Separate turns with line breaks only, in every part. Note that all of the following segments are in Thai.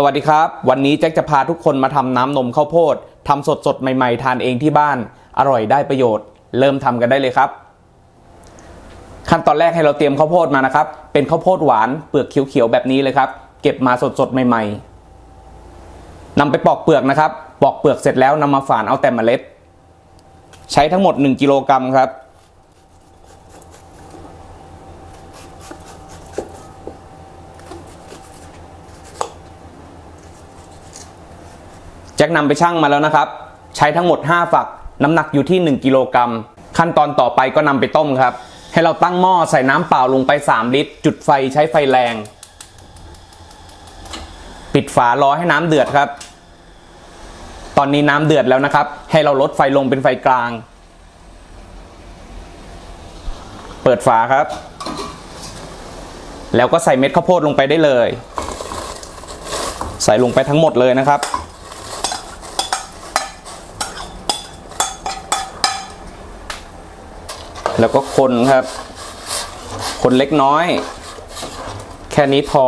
สวัสดีครับ วันนี้แจ็คจะพาทุกคนมาทำน้ำนมข้าวโพดทำสดสดใหม่ๆ ทานเองที่บ้าน อร่อยได้ประโยชน์ เริ่มทำกันได้เลยครับ ขั้นตอนแรกให้เราเตรียมข้าวโพดมานะครับ เป็นข้าวโพดหวานเปลือกเขียวๆแบบนี้เลยครับ เก็บมาสดสดๆใหม่ ๆนำไปปอกเปลือกนะครับ ปอกเปลือกเสร็จแล้วนำมาฝานเอาแต่เมล็ด ใช้ทั้งหมด 1 กิโลกรัมครับ แจ็คนำไปชั่งมาแล้วนะครับ ใช้ทั้งหมด 5 ฝัก น้ำหนักอยู่ที่ 1 กิโลกรัม ขั้นตอนต่อไปก็นำไปต้มครับ ให้เราตั้งหม้อใส่น้ำเปล่าลงไป 3 ลิตร จุดไฟใช้ไฟแรง ปิดฝารอให้น้ำเดือดครับ ตอนนี้น้ำเดือดแล้วนะครับ ให้เราลดไฟลงเป็นไฟกลาง เปิดฝาครับ แล้วก็ใส่เม็ดข้าวโพดลงไปได้เลย ใส่ลงไปทั้งหมดเลยนะครับ แล้วก็คนครับ คนเล็กน้อย แค่นี้พอ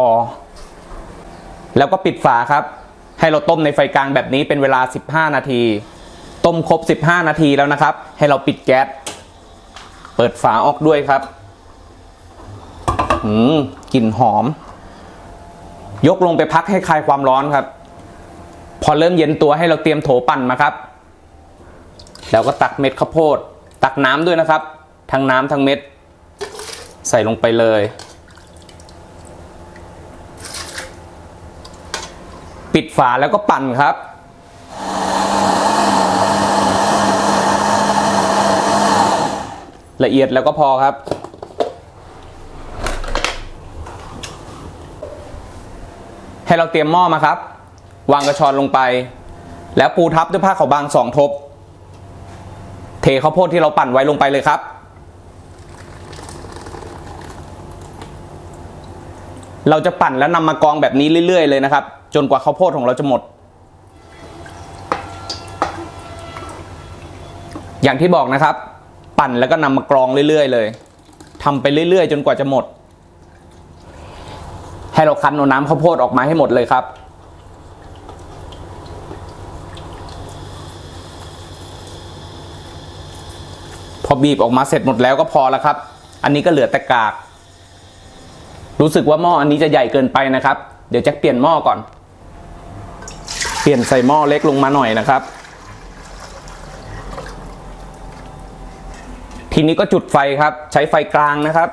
แล้วก็ปิดฝาครับ ให้เราต้มในไฟกลางแบบนี้เป็นเวลา 15 นาที ต้มครบ 15 นาทีแล้วนะครับ ให้เราปิดแก๊สเปิดฝาออกด้วยครับหืมกลิ่นหอม ยกลงไปพักให้คลายความร้อนครับ พอเริ่มเย็นตัวให้เราเตรียมโถปั่นมาครับ แล้วก็ตักเม็ดข้าวโพด ตักน้ำด้วยนะครับ ทั้งน้ำทั้งเม็ด ใส่ลงไปเลย ปิดฝาแล้วก็ปั่นครับละเอียดแล้วก็พอครับ ให้เราเตรียมหม้อมาครับ วางกระชอนลงไป แล้วปูทับด้วยผ้าขาวบางสองทบ เทข้าวโพดที่เราปั่นไว้ลงไปเลยครับ เราจะปั่นแล้วนำมากองแบบนี้เรื่อยๆ เลยนะครับ จนกว่าข้าวโพดของเราจะหมด อย่างที่บอกนะครับ ปั่นแล้วก็นำมากรองเรื่อยๆ เลยทำไปเรื่อยๆ จนกว่าจะหมด ให้เราคั้นเอาน้ำข้าวโพดออกมาให้หมดเลยครับพอบีบออกมาเสร็จหมดแล้วก็พอแล้วครับ อันนี้ก็เหลือแต่กาก รู้สึกว่าหม้ออันนี้จะใหญ่เกินไปนะครับ เดี๋ยวแจ็คเปลี่ยนหม้อก่อน เปลี่ยนใส่หม้อเล็กลงมาหน่อยนะครับ ทีนี้ก็จุดไฟครับ ใช้ไฟกลางนะครับ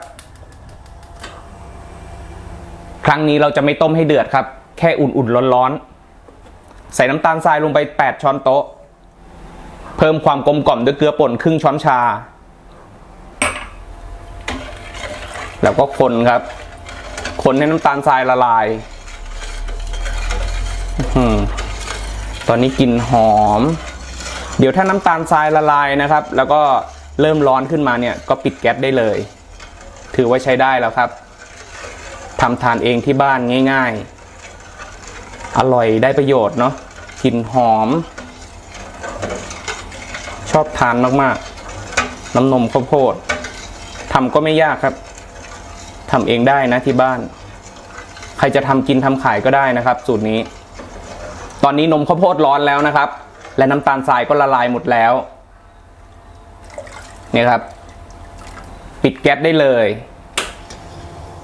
ครั้งนี้เราจะไม่ต้มให้เดือดครับ แค่อุ่นๆร้อนๆ ใส่น้ำตาลทรายลงไป 8 ช้อนโต๊ะ เพิ่มความกลมกล่อมด้วยเกลือป่นครึ่งช้อนชา แล้วก็คนครับ นให้น้ำตาลทรายละลายอตอนนี้กลิ่นหอม เดี๋ยวถ้าน้ำตาลทรายละลายนะครับ แล้วก็เริ่มร้อนขึ้นมาเนี่ย ก็ปิดแก๊สได้เลย ถือว่าใช้ได้แล้วครับทำทานเองที่บ้านง่ายๆ อร่อยได้ประโยชน์เนาะกลิ่นหอม ชอบทานมากๆ น้ำนมข้าวโพดทำก็ไม่ยากครับ ทำเองได้นะที่บ้าน ใครจะทำกินทำขายก็ได้นะครับ สูตรนี้ ตอนนี้นมข้าวโพดร้อนแล้วนะครับ และน้ำตาลทรายก็ละลายหมดแล้วนี่ครับ ปิดแก๊สได้เลย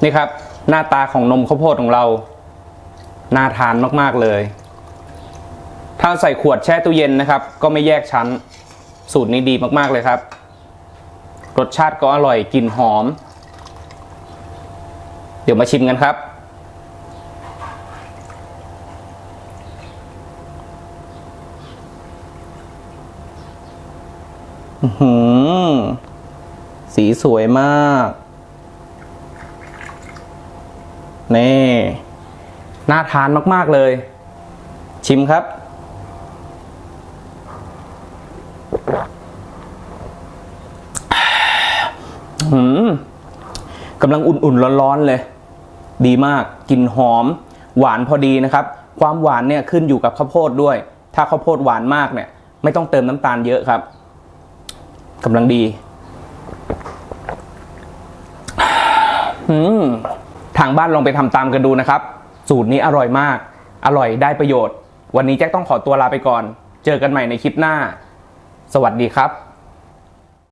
นี่ครับ หน้าตาของนมข้าวโพดของเรา น่าทานมากๆเลย ถ้าใส่ขวดแช่ตู้เย็นนะครับ ก็ไม่แยกชั้น สูตรนี้ดีมากๆเลยครับ รสชาติก็อร่อยกลิ่นหอม เดี๋ยวมาชิมกันครับหือสีสวยมาก นี่ น่าทานมาก ๆ เลย ชิมครับ หืมกำลังอุ่น ๆ ร้อน ๆ เลย ดีมากกลิ่นหอม หวานพอดีนะครับ ความหวานเนี่ยขึ้นอยู่กับข้าวโพดด้วย ถ้าข้าวโพดหวานมากเนี่ย ไม่ต้องเติมน้ำตาลเยอะครับกำลังดีอืมทางบ้านลองไปทำตามกันดูนะครับ สูตรนี้อร่อยมาก อร่อยได้ประโยชน์ วันนี้แจ็คต้องขอตัวลาไปก่อน เจอกันใหม่ในคลิปหน้า สวัสดีครับ